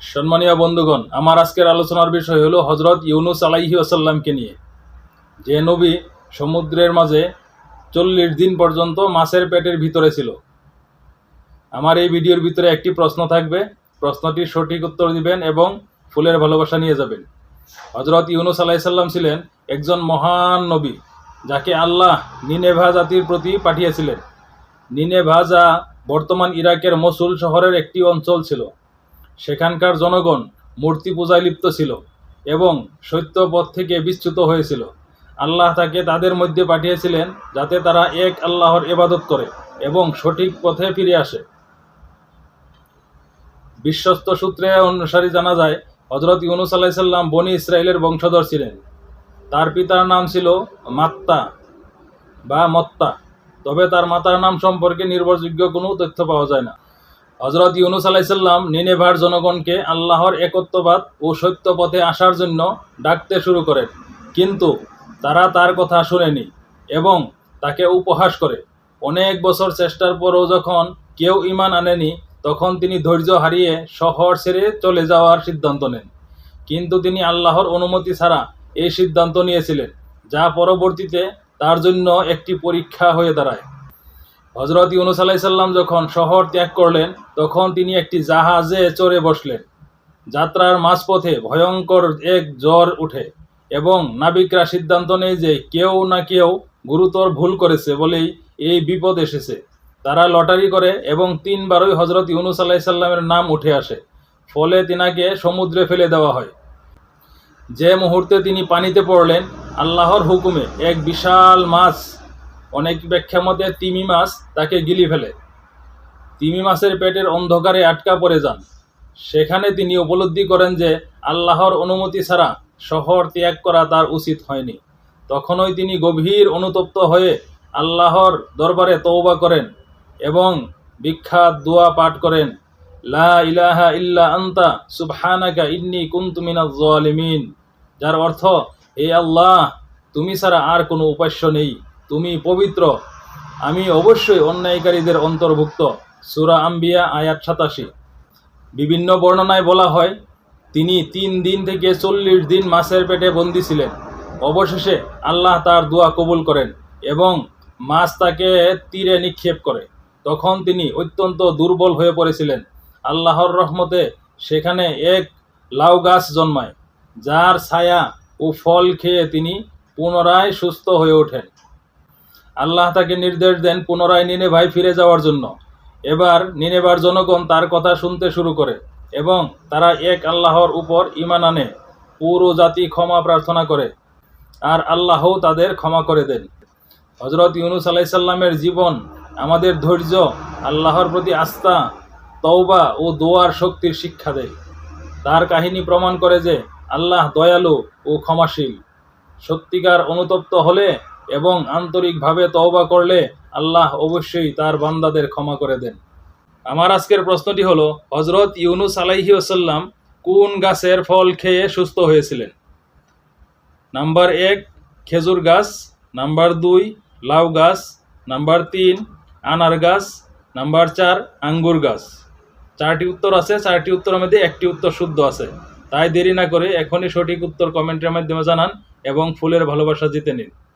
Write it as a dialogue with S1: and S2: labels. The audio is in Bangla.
S1: সম্মানীয় বন্ধুগণ, আমার আজকের আলোচনার বিষয় হলো হজরত ইউনুস আলাইহি আসাল্লামকে নিয়ে। যে নবী সমুদ্রের মাঝে চল্লিশ দিন পর্যন্ত মাছের পেটের ভিতরে ছিল। আমার এই ভিডিওর ভিতরে একটি প্রশ্ন থাকবে। প্রশ্নটির সঠিক উত্তর দিবেন এবং ফুলের ভালোবাসা নিয়ে যাবেন। হজরত ইউনুস আলাইসাল্লাম ছিলেন একজন মহান নবী, যাকে আল্লাহ নিনেভা জাতির প্রতি পাঠিয়েছিলেন। নিনেভা যা বর্তমান ইরাকের মসুল শহরের একটি অঞ্চল ছিল। সেখানকার জনগণ মূর্তি পূজায় লিপ্ত ছিল এবং সত্য পথ থেকে বিচ্যুত হয়েছিল। আল্লাহ তাকে তাদের মধ্যে পাঠিয়েছিলেন যাতে তারা এক আল্লাহর ইবাদত করে এবং সঠিক পথে ফিরে আসে। বিশ্বস্ত সূত্রে অনুসারী জানা যায় হজরত ইউনুস আলাইসাল্লাম বনি ইসরায়েলের বংশধর ছিলেন। তার পিতার নাম ছিল মাত্তা বা মত্তা। তবে তার মাতার নাম সম্পর্কে নির্ভরযোগ্য কোনো তথ্য পাওয়া যায় না। হজরত ইউনুস আলাইসাল্লাম নিনেভার জনগণকে আল্লাহর একত্ববাদ ও সত্য পথে আসার জন্য ডাকতে শুরু করেন। কিন্তু তারা তার কথা শুনেনি এবং তাকে উপহাস করে। অনেক বছর চেষ্টার পরও যখন কেউ ইমান আনেনি, তখন তিনি ধৈর্য হারিয়ে শহর ছেড়ে চলে যাওয়ার সিদ্ধান্ত নেন। কিন্তু তিনি আল্লাহর অনুমতি ছাড়া এই সিদ্ধান্ত নিয়েছিলেন, যা পরবর্তীতে তার জন্য একটি পরীক্ষা হয়ে দাঁড়ায়। হজরত ইউনুস আলাইসাল্লাম যখন শহর ত্যাগ করলেন, তখন তিনি একটি জাহাজে চড়ে বসলেন। যাত্রার মাঝপথে ভয়ঙ্কর এক জ্বর উঠে এবং নাবিকরা সিদ্ধান্ত নেয় যে কেউ না কেউ গুরুতর ভুল করেছে বলেই এই বিপদ এসেছে। তারা লটারি করে এবং তিনবারই হজরত ইউনুস আলাইসাল্লামের নাম উঠে আসে। ফলে তিনাকে সমুদ্রে ফেলে দেওয়া হয়। যে মুহূর্তে তিনি পানিতে পড়লেন, আল্লাহর হুকুমে এক বিশাল মাছ অনেক ব্যাখ্যা মতে তিমি মাছ তাকে গিলি ফেলে। তিমি মাছের পেটের অন্ধকারে আটকা পড়ে যান। সেখানে তিনি উপলব্ধি করেন যে আল্লাহর অনুমতি ছাড়া শহর ত্যাগ করা তার উচিত হয়নি। তখনই তিনি গভীর অনুতপ্ত হয়ে আল্লাহর দরবারে তৌবা করেন এবং বিখ্যাত দোয়া পাঠ করেন, লা ইলাহা ইল্লা আন্তা, সুবহানাকা ইন্নি কুনতু মিনাজ জালিমিন যার অর্থ, হে আল্লাহ, তুমি ছাড়া আর কোনো উপাস্য নেই। তুমি পবিত্র। আমি অবশ্যই অন্যায়কারীদের অন্তর্ভুক্ত। সুরা আম্বিয়া, আয়াত সাতাশি। বিভিন্ন বর্ণনায় বলা হয়, তিনি তিন দিন থেকে চল্লিশ দিন মাছের পেটে বন্দী ছিলেন। অবশেষে আল্লাহ তার দোয়া কবুল করেন এবং মাছ তাকে তীরে নিক্ষেপ করে। তখন তিনি অত্যন্ত দুর্বল হয়ে পড়েছিলেন। আল্লাহর রহমতে সেখানে এক লাউ গাছ জন্মায়, যার ছায়া ও ফল খেয়ে তিনি পুনরায় সুস্থ হয়ে ওঠেন। আল্লাহ তাকে নির্দেশ দেন পুনরায় নিনেভাই ফিরে যাওয়ার জন্য। এবার নিনেবার জনগণ তার কথা শুনতে শুরু করে এবং তারা এক আল্লাহর উপর ইমান আনে, পুরো জাতি ক্ষমা প্রার্থনা করে, আর আল্লাহও তাদের ক্ষমা করে দেন। হজরত ইউনুস আলাইসাল্লামের জীবন আমাদের ধৈর্য, আল্লাহর প্রতি আস্থা, তওবা ও দোয়ার শক্তির শিক্ষা দেয়। তার কাহিনী প্রমাণ করে যে আল্লাহ দয়ালু ও ক্ষমাশীল। সত্যিকার অনুতপ্ত হলে এবং আন্তরিকভাবে তওবা করলে আল্লাহ অবশ্যই তার বান্দাদের ক্ষমা করে দেন। আমার আজকের প্রশ্নটি হলো হজরত ইউনুস আলাইহি ওসাল্লাম কোন গাছের ফল খেয়ে সুস্থ হয়েছিলেন? নাম্বার এক, খেজুর গাছ। নাম্বার দুই, লাউ গাছ। নাম্বার তিন, আনার গাছ। নাম্বার চার, আঙ্গুর গাছ। চারটি উত্তর আছে, চারটি উত্তরের মধ্যে একটি উত্তর শুদ্ধ আছে। তাই দেরি না করে এখনই সঠিক উত্তর কমেন্টের মাধ্যমে জানান এবং ফুলের ভালোবাসা জিতে নিন।